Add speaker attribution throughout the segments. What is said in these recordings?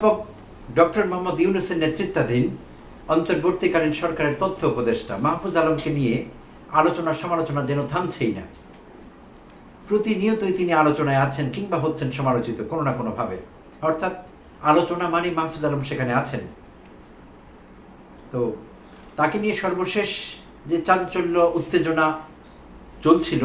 Speaker 1: অধ্যাপক ডক্টর মোহাম্মদ ইউনুসের নেতৃত্বাধীন অন্তর্বর্তীকালীন সরকারের তথ্য উপদেষ্টা মাহফুজ আলমকে নিয়ে আলোচনা সমালোচনা যেন থামছেই না। প্রতিনিয়তই তিনি আলোচনায় আছেন কিংবা হচ্ছেন সমালোচিত কোনো না কোনোভাবে। অর্থাৎ আলোচনা মানে মাহফুজ আলম সেখানে আছেন। তো তাকে নিয়ে সর্বশেষ যে চাঞ্চল্য, উত্তেজনা চলছিল,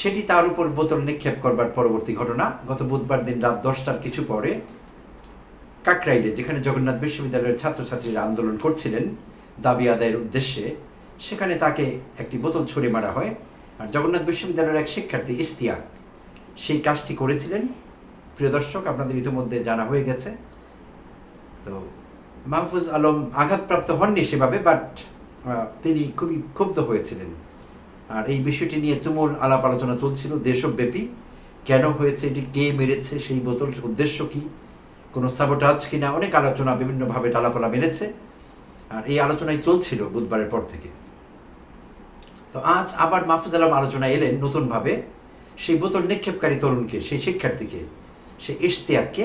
Speaker 1: সেটি তার উপর বোতল নিক্ষেপ করবার পরবর্তী ঘটনা। গত বুধবার দিন রাত দশটার কিছু পরে কাকরাইলে, যেখানে জগন্নাথ বিশ্ববিদ্যালয়ের ছাত্রছাত্রীরা আন্দোলন করছিলেন দাবি আদায়ের উদ্দেশ্যে, সেখানে তাকে একটি বোতল ছুড়ে মারা হয়। আর জগন্নাথ বিশ্ববিদ্যালয়ের এক শিক্ষার্থী ইস্তিয়া সেই কাজটি করেছিলেন। প্রিয় দর্শক, আপনাদের ইতিমধ্যে জানা হয়ে গেছে। তো মাহফুজ আলম আঘাতপ্রাপ্ত হননি সেভাবে, বাট তিনি খুবই ক্ষুব্ধ হয়েছিলেন। আর এই বিষয়টি নিয়ে তুমুল আলাপ আলোচনা চলছিল দেশব্যাপী। কেন হয়েছে, এটি কে মেরেছে, সেই বোতল উদ্দেশ্য কি? কোনো সাবোটাজ কিনা, অনেক আলোচনা বিভিন্নভাবে ডালাপালা মেরেছে আর এই আলোচনাই চলছিল বুধবারের পর থেকে। তো আজ আবার মাহফুজ আলম আলোচনা এলেন নতুনভাবে। সেই বোতল নিক্ষেপকারী তরুণকে, সেই শিক্ষার্থীকে, সেই ইশতিয়াককে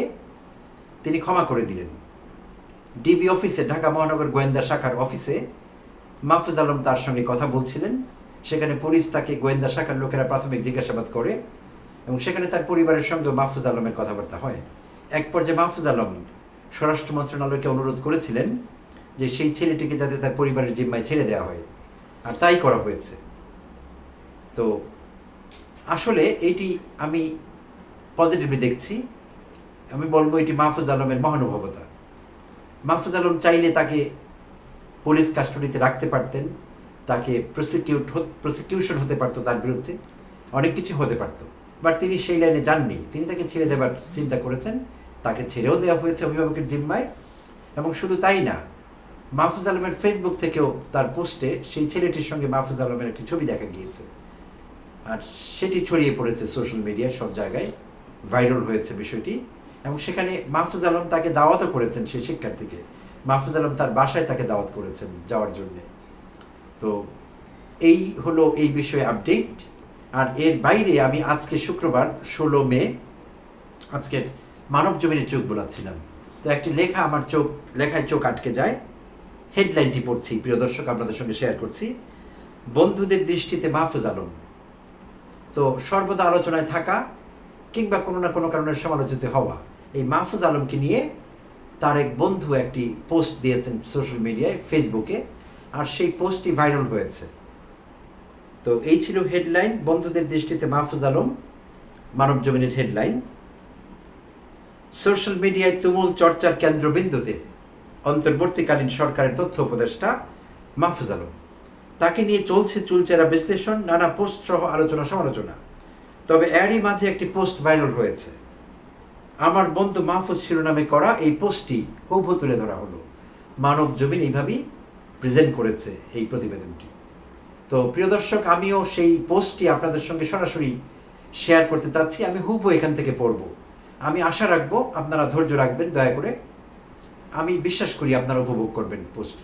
Speaker 1: তিনি ক্ষমা করে দিলেন। ডিবি অফিসে, ঢাকা মহানগর গোয়েন্দা শাখার অফিসে মাহফুজ আলম তার সঙ্গে কথা বলছিলেন। সেখানে পুলিশ তাকে গোয়েন্দা শাখার লোকেরা প্রাথমিক জিজ্ঞাসাবাদ করে এবং সেখানে তার পরিবারের সঙ্গে মাহফুজ আলমের কথাবার্তা হয়। এক পর্যায়ে মাহফুজ আলম স্বরাষ্ট্র মন্ত্রণালয়কে অনুরোধ করেছিলেন যে সেই ছেলেটিকে যাতে তার পরিবারের জিম্মায় ছেড়ে দেওয়া হয়। আর তাই করা হয়েছে। তো আসলে এইটি আমি পজিটিভলি দেখছি। আমি বলব এটি মাহফুজ আলমের মহানুভবতা। মাহফুজ আলম চাইলে তাকে পুলিশ কাস্টডিতে রাখতে পারতেন। তাকে প্রসিকিউট প্রসিকিউশন হতে পারতো তার বিরুদ্ধে। অনেক কিছু হতে পারতো। বাট তিনি সেই লাইনে যাননি। তিনি তাকে ছেড়ে দেবার চিন্তা করেছেন। তাকে ছেড়েও দেওয়া হয়েছে অভিভাবকের জিম্মায়, এবং শুধু তাই না, মাহফুজ আলমের ফেসবুক থেকেও তার পোস্টে সেই ছেলেটির সঙ্গে মাহফুজ আলমের একটি ছবি দেখা গিয়েছে। আর সেটি ছড়িয়ে পড়েছে সোশ্যাল মিডিয়ায়, সব জায়গায় ভাইরাল হয়েছে বিষয়টি, এবং সেখানে মাহফুজ আলম তাকে দাওয়াতও করেছেন সেই শিক্ষার্থীকে মাহফুজ আলম তার বাসায় তাকে দাওয়াত করেছেন যাওয়ার জন্যে। তো এই হলো এই বিষয়ে আপডেট আর এর বাইরে আমি আজকে শুক্রবার ষোলো মে, আজকের মানব জমিনে চোখ বোলাচ্ছিলাম। তো একটি লেখা আমার চোখ, লেখায় চোখ আটকে যায়। হেডলাইনটি পড়ছি, প্রিয় দর্শক, আপনাদের সঙ্গে শেয়ার করছি। বন্ধুদের দৃষ্টিতে মাহফুজ আলম। তো সর্বদা আলোচনায় থাকা কিংবা কোনো না কোনো কারণে সমালোচিত হওয়া, এই মাহফুজ আলমকে নিয়ে তার এক বন্ধু একটি পোস্ট দিয়েছেন সোশ্যাল মিডিয়ায় ফেসবুকে আর সেই পোস্টটি ভাইরাল হয়েছে। তো এই ছিল হেডলাইন বন্ধুদের দৃষ্টিতে মাহফুজ আলম, মানব জমিনের হেডলাইন সোশ্যাল মিডিয়ায় তুমুল চর্চার কেন্দ্রবিন্দুতে অন্তর্বর্তীকালীন সরকারের তথ্য উপদেষ্টা মাহফুজ আলম। তাকে নিয়ে চলছে চুলচেরা বিশ্লেষণ, নানা পোস্ট সহ আলোচনা সমালোচনা। তবে এরই মাঝে একটি পোস্ট ভাইরাল হয়েছে। আমার বন্ধু মাহফুজ শিরোনামে করা এই পোস্টটি হুবহু তুলে ধরা হলো। মানব জমিন এইভাবেই প্রেজেন্ট করেছে এই প্রতিবেদনটি। তো প্রিয় দর্শক, আমিও সেই পোস্টটি আপনাদের সঙ্গে সরাসরি শেয়ার করতে চাচ্ছি। আমি হুবহু এখান থেকে পড়ব। আমি আশা রাখব আপনারা ধৈর্য রাখবেন, দয়া করে। আমি বিশ্বাস করি আপনারা উপভোগ করবেন পোস্ট।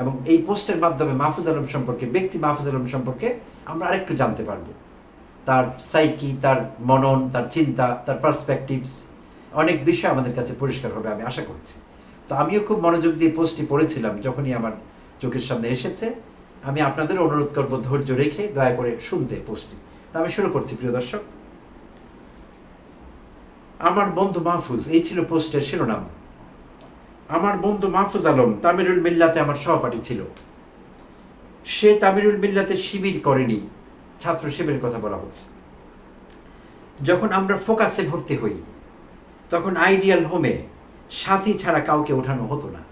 Speaker 1: এবং এই পোস্টের মাধ্যমে মাহফুজ আলম সম্পর্কে, ব্যক্তি মাহফুজ আলম সম্পর্কে আমরা আরেকটু জানতে পারব। তার সাইকি তার মনন, তার চিন্তা, তার পার্সপেক্টিভস অনেক বিষয় আমাদের কাছে পরিষ্কার হবে আমি আশা করছি। তো আমিও খুব মনোযোগ দিয়ে পোস্টটি পড়েছিলাম, যখনই আমার চোখের সামনে এসেছে। আমি আপনাদের অনুরোধ করব ধৈর্য রেখে দয়া করে শুনতে পোস্টটি। তা আমি শুরু করছি, প্রিয় দর্শক। আমার বন্ধু মাহফুজ, এই ছিল পোস্টের শিরোনাম। আমার বন্ধু মাহফুজ আলম তামিরুল মিল্লাতে আমার সহপাঠী ছিল। সে তামিরুল মিল্লাতে শিবির করেনি, ছাত্র শিবিরের কথা বলা হচ্ছে। যখন আমরা ফোকাসে ভর্তি হই, তখন আইডিয়াল হোমে সাথী ছাড়া কাউকে ওঠানো হতো না।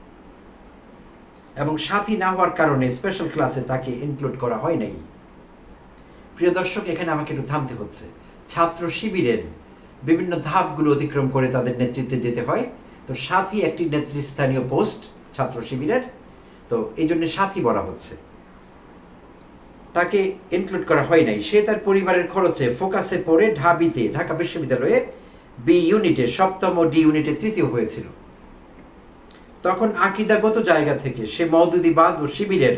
Speaker 1: এবং সাথী না হওয়ার কারণে স্পেশাল ক্লাসে তাকে ইনক্লুড করা হয় নাই। প্রিয় দর্শক, এখানে আমাকে একটু থামতে হচ্ছে। ছাত্র শিবিরের বিভিন্ন ধাপগুলো অতিক্রম করে তাদের নেতৃত্বে যেতে হয়। তো সাথী একটি নেতৃস্থানীয় পোস্ট ছাত্র শিবিরের। তো এই জন্য সাথী বলা হচ্ছে। তাকে ইনক্লুড করা হয় নাই। সে তার পরিবারের খরচে ফোকাসে পড়ে ঢাবিতে, ঢাকা বিশ্ববিদ্যালয়ে বি ইউনিটে সপ্তম ডি ইউনিটে তৃতীয় হয়েছিল। তখন আকিদাগত জায়গা থেকে সে মৌদুদিবাদ ও শিবিরের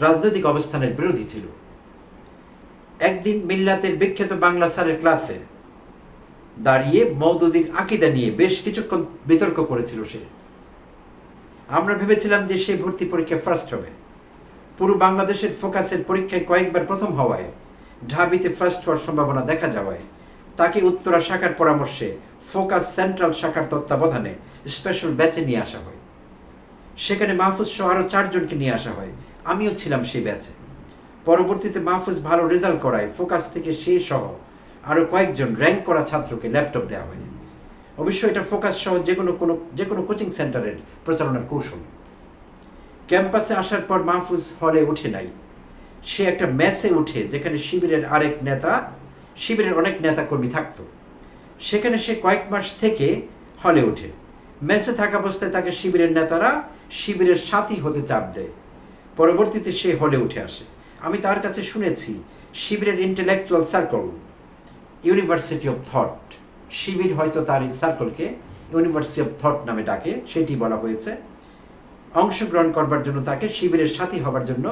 Speaker 1: রাজনৈতিক অবস্থানের বিরোধী ছিল। একদিন মিল্লাতের বিখ্যাত বাংলা স্যারের ক্লাসে দাঁড়িয়ে মৌদুদির আকিদা নিয়ে বেশ কিছুক্ষণ বিতর্ক করেছিল সে। আমরা ভেবেছিলাম যে সে ভর্তি পরীক্ষায় ফার্স্ট হবে। পুরো বাংলাদেশের ফোকাসের পরীক্ষায় কয়েকবার প্রথম হওয়ায়, ঢাবিতে ফার্স্ট হওয়ার সম্ভাবনা দেখা যাওয়ায়, তাকে উত্তরা শাখার পরামর্শে ফোকাস সেন্ট্রাল শাখার তত্ত্বাবধানে স্পেশাল ব্যাচে নিয়ে আসা হয়। সেখানে মাহফুজ সহ আরও চারজনকে নিয়ে আসা হয়। আমিও ছিলাম সেই ব্যাচে পরবর্তীতে মাহফুজ ভালো রেজাল্ট করায় ফোকাস থেকে সে সহ আরও কয়েকজন র্যাঙ্ক করা ছাত্রকে ল্যাপটপ দেওয়া হয়। অবশ্য এটা ফোকাস সহ যে কোনো কোনো যে কোনো কোচিং সেন্টারের প্রচারণার কৌশল। ক্যাম্পাসে আসার পর মাহফুজ হলে ওঠে নাই। সে একটা ম্যাসে উঠে যেখানে শিবিরের আরেক নেতা শিবিরের অনেক নেতা কর্মী থাকতো। সেখানে সে কয়েক মাস থেকে হলে ওঠে। মেসে থাকা অবস্থায় তাকে শিবিরের নেতারা শিবিরের সাথী হতে চাপ দেয়। পরবর্তীতে সে হলে উঠে আসে। আমি তার কাছে শুনেছি, শিবিরের intellectual circle university of thought Shibir হয়তো তার এই সার্কেলকে ইউনিভার্সিটি অফ থট নামে ডাকে, সেটি বলা হয়েছে। অংশগ্রহণ করবার জন্য তাকে শিবিরের সাথী হবার জন্য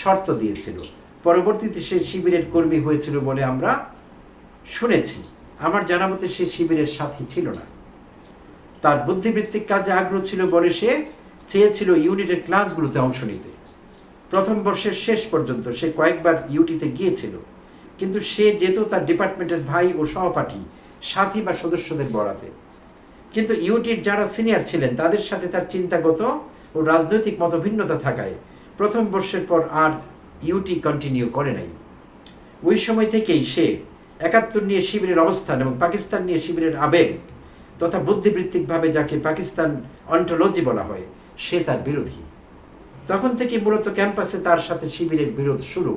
Speaker 1: শর্ত দিয়েছিল। পরবর্তীতে সে শিবিরের কর্মী হয়েছিল বলে আমরা শুনেছি। আমার জানা মতে সে শিবিরের সাথী ছিল না। তার বুদ্ধিবৃত্তিক কাজে আগ্রহ ছিল বলে সে চেয়েছিল ইউনিটের ক্লাসগুলোতে অংশ নিতে। প্রথম বর্ষের শেষ পর্যন্ত সে কয়েকবার ইউটিতে গিয়েছিল। কিন্তু সে যেত তার ডিপার্টমেন্টের ভাই ও সহপাঠী, সাথী বা সদস্যদের বরাতে। কিন্তু ইউটির যারা সিনিয়র ছিলেন, তাদের সাথে তার চিন্তাগত ও রাজনৈতিক মতভিন্নতা থাকায় প্রথম বর্ষের পর আর ইউটি কন্টিনিউ করে নাই। ওই সময় থেকেই সে একাত্তর নিয়ে শিবিরের অবস্থান এবং পাকিস্তান নিয়ে শিবিরের আবেগ তথা বুদ্ধিবৃত্তিকভাবে যাকে পাকিস্তান অন্টোলজি বলা হয়, সে তার বিরোধী। তখন থেকে মূলত ক্যাম্পাসে তার সাথে শিবিরের বিরোধ শুরু।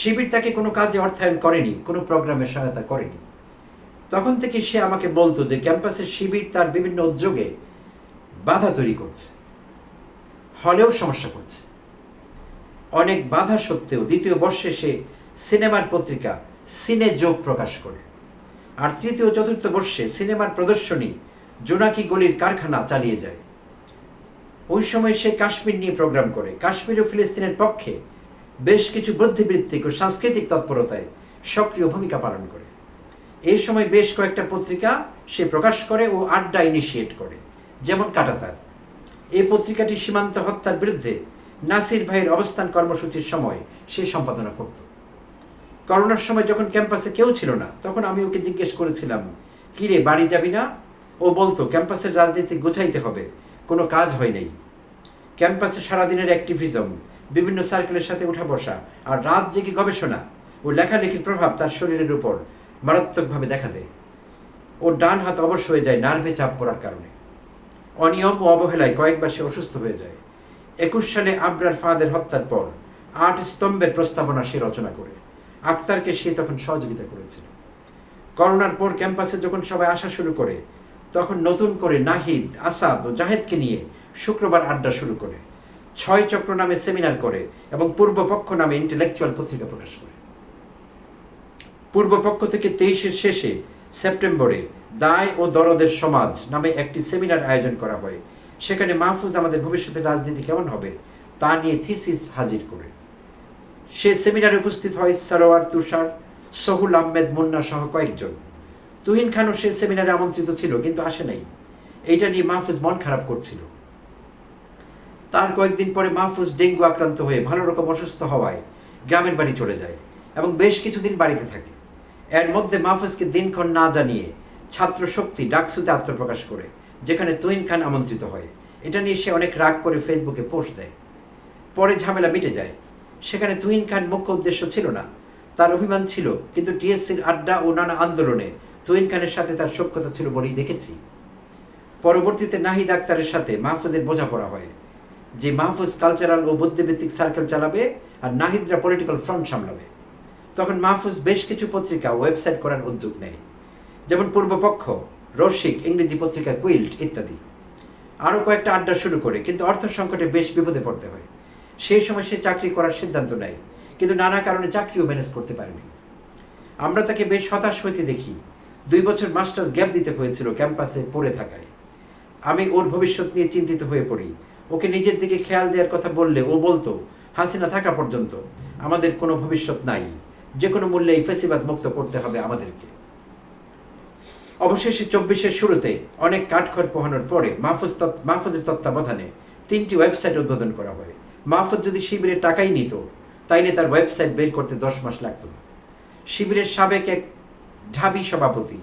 Speaker 1: শিবির তাকে কোনো কাজে অর্থায়ন করেনি, কোনো প্রোগ্রামে সহায়তা করেনি। তখন থেকে সে আমাকে বলতো যে ক্যাম্পাসের শিবির তার বিভিন্ন উদ্যোগে বাধা তৈরি করছে, হলেও সমস্যা করছে। অনেক বাধা সত্ত্বেও দ্বিতীয় বর্ষে সে সিনেমার পত্রিকা সিনে যোগ প্রকাশ করে। আর তৃতীয়, চতুর্থ বর্ষে সিনেমার প্রদর্শনী জোনাকি গলির কারখানা চালিয়ে যায়। ওই সময় সে কাশ্মীর নিয়ে প্রোগ্রাম করে। কাশ্মীর ও ফিলিস্তিনের পক্ষে বেশ কিছু বুদ্ধিবৃত্তিক ও সাংস্কৃতিক তৎপরতায় সক্রিয় ভূমিকা পালন করে। এই সময় বেশ কয়েকটা পত্রিকা সে প্রকাশ করে ও আড্ডা ইনিশিয়েট করে, যেমন কাটাতার। এই পত্রিকাটি সীমান্ত হত্যার বিরুদ্ধে নাসির ভাইয়ের অবস্থান কর্মসূচির সময় সে সম্পাদনা করত। করোনার সময় যখন ক্যাম্পাসে কেউ ছিল না, তখন আমি ওকে জিজ্ঞেস করেছিলাম, কি রে, বাড়ি যাবি না? ও বলতো, ক্যাম্পাসের রাজনীতি গোছাইতে হবে, কোনো কাজ হয় নাই। ক্যাম্পাসে সারাদিনের অ্যাক্টিভিজম বিভিন্ন সার্কেলের সাথে উঠা বসা আর রাত জেগে গবেষণা ও লেখালেখির প্রভাব তার শরীরের উপর মারাত্মকভাবে দেখা দেয়। ওর ডান হাত অবশ্য হয়ে যায় নার্ভে চাপ পড়ার কারণে। অনিয়ম ও অবহেলায় কয়েকবার সে অসুস্থ হয়ে যায়। একুশ সালে আবরার ফাদের হত্যার পর আট স্তম্ভের প্রস্তাবনা সে রচনা করে। আক্তারকে সে তখন সহযোগিতা করেছিল। করোনার পর ক্যাম্পাসে যখন সবাই আসা শুরু করে, তখন নতুন করে নাহিদ, আসাদ ও জাহেদকে নিয়ে শুক্রবার আড্ডা শুরু করে। ছয় চক্র নামে সেমিনার করে এবং পূর্বপক্ষ নামে ইন্টেলেকচুয়াল পত্রিকা প্রকাশ করে। পূর্বপক্ষ থেকে তেইশের শেষে সেপ্টেম্বরে দায় ও দরদের সমাজ নামে একটি সেমিনার আয়োজন করা হয়। সেখানে মাহফুজ আমাদের ভবিষ্যতের রাজনীতি কেমন হবে তা নিয়ে থিসিস হাজির করে। সে সেমিনারে উপস্থিত হয় সরোয়ার তুষার, সহুল আহমেদ মুন্না সহ কয়েকজন। তুহিন খানও সে সেমিনারে আমন্ত্রিত ছিল, কিন্তু আসে নাই। এইটা নিয়ে মাহফুজ মন খারাপ করছিল। তার কয়েকদিন পরে মাহফুজ ডেঙ্গু আক্রান্ত হয়ে ভালো রকম অসুস্থ হওয়ায় গ্রামের বাড়ি চলে যায় এবং বেশ কিছুদিন বাড়িতে থাকে। এর মধ্যে মাহফুজকে দিনক্ষণ না জানিয়ে ছাত্র শক্তি ডাকসুতে আত্মপ্রকাশ করে, যেখানে তুহিন খান আমন্ত্রিত হয়। এটা নিয়ে সে অনেক রাগ করে ফেসবুকে পোস্ট দেয়। পরে ঝামেলা মিটে যায়। সেখানে তুহিন খান মুখ্য উদ্দেশ্য ছিল না। তার অভিমান ছিল, কিন্তু টিএসসির আড্ডা ও নানা আন্দোলনে তুহিন খানের সাথে তার সক্ষতা ছিল বলেই দেখেছি। পরবর্তীতে নাহিদ আক্তারের সাথে মাহফুজের বোঝাপড়া হয়। যে মাহফুজ কালচারাল ও বুদ্ধিভিত্তিক সার্কেল চালাবে আর নাহিদরা পলিটিক্যাল ফ্রন্ট সামলাবে। তখন মাহফুজ বেশ কিছু পত্রিকা ওয়েবসাইট করার উদ্যোগ নেয়। যেমন পূর্বপক্ষ, রসিক, ইংরেজি পত্রিকা কুইল্ট ইত্যাদি। আরও কয়েকটা আড্ডা শুরু করে, কিন্তু অর্থ সংকটে বেশ বিপদে পড়তে হয়। সেই সময় সে চাকরি করার সিদ্ধান্ত নেয়, কিন্তু নানা কারণে চাকরিও ম্যানেজ করতে পারেনি। আমরা তাকে বেশ হতাশ হইতে দেখি। দুই বছর মাস্টার্স গ্যাপ দিতে হয়েছিল ক্যাম্পাসে পড়ে থাকায়। আমি ওর ভবিষ্যৎ নিয়ে চিন্তিত হয়ে পড়ি। ওকে নিজের দিকে খেয়াল দেওয়ার কথা বললে ও বলতো, হাসিনা থাকা পর্যন্ত আমাদের কোনো ভবিষ্যৎ নাই যে কোনো মূল্যে এই ফেসিবাদ মুক্ত করতে হবে আমাদেরকে। অবশেষে চব্বিশের শুরুতে অনেক কাঠখড় পোহানোর পরে মাহফুজ মাহফুজের তত্ত্বাবধানে তিনটি ওয়েবসাইট উদ্বোধন করা হয়। মাহফুজ যদি শিবিরের টাকাই নিত, তাইলে তার ওয়েবসাইট বের করতে দশ মাস লাগতো না। শিবিরের সাবেক এক ঢাবি সভাপতি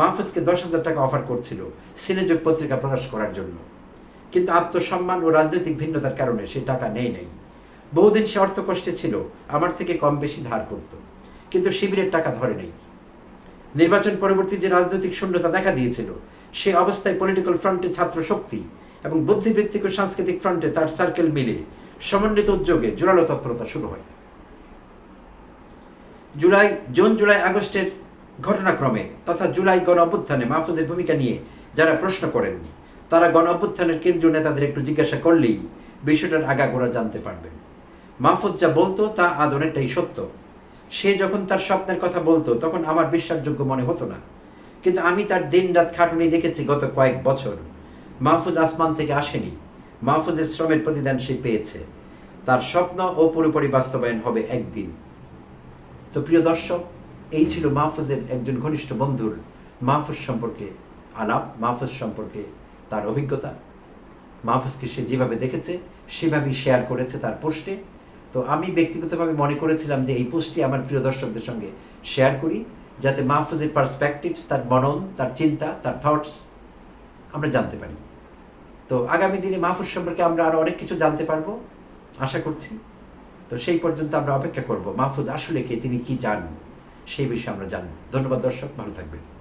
Speaker 1: মাহফুজকে দশ হাজার টাকা অফার করছিল সিনেযোগ পত্রিকা প্রকাশ করার জন্য। কিন্তু আত্মসম্মান ও রাজনৈতিক ভিন্নতার কারণে সে টাকা নেই নেই। বহুদিন সে অর্থ কষ্টে ছিল, আমার থেকে কম বেশি ধার করত, কিন্তু শিবিরের টাকা ধরে নেই। নির্বাচন পরবর্তী যে রাজনৈতিক শূন্যতা দেখা দিয়েছিল, সে অবস্থায় পলিটিক্যাল ফ্রন্টে ছাত্র শক্তি এবং বুদ্ধিবৃত্তিক ও সাংস্কৃতিক ফ্রন্টে তার সার্কেল মিলে সমন্বিত উদ্যোগে জোরালো তৎপরতা শুরু হয়। জুলাই, জুন, জুলাই, আগস্টের ঘটনাক্রমে তথা জুলাই গণ অভ্যুত্থানে মাহফুজের ভূমিকা নিয়ে যারা প্রশ্ন করেন তারা গণ অভ্যুত্থানের কেন্দ্রীয় নেতাদের একটু জিজ্ঞাসা করলেই বিষয়টার আগাগোড়া জানতে পারবেন। মাহফুজ যা বলতো তা আজ অনেকটাই সত্য। সে যখন তার স্বপ্নের কথা বলতো, তখন আমার বিশ্বাসযোগ্য মনে হতো না। কিন্তু আমি তার দিন রাত খাটুনি দেখেছি গত কয়েক বছর। মাহফুজ আসমান থেকে আসেনি। মাহফুজের শ্রমের প্রতিদান সে পেয়েছে। তার স্বপ্ন ও পুরোপুরি বাস্তবায়ন হবে একদিন। তো প্রিয় দর্শক, এই ছিল মাহফুজের একজন ঘনিষ্ঠ বন্ধুর মাহফুজ সম্পর্কে আলাপ। মাহফুজ সম্পর্কে তার অভিজ্ঞতা। মাহফুজকে সে যেভাবে দেখেছে, সেভাবেই শেয়ার করেছে তার পোস্টে তো আমি ব্যক্তিগতভাবে মনে করেছিলাম যে এই পোস্টটি আমার প্রিয় দর্শকদের সঙ্গে শেয়ার করি, যাতে মাহফুজের পার্সপেক্টিভস তার মনন, তার চিন্তা, তার থটস আমরা জানতে পারি। তো আগামী দিনে মাহফুজ সম্পর্কে আমরা আরও অনেক কিছু জানতে পারব, আশা করছি। তো সেই পর্যন্ত আমরা অপেক্ষা করব, মাহফুজ আসলে কে, তিনি কি চান সেই বিষয়ে আমরা জানব। ধন্যবাদ দর্শক, ভালো থাকবেন।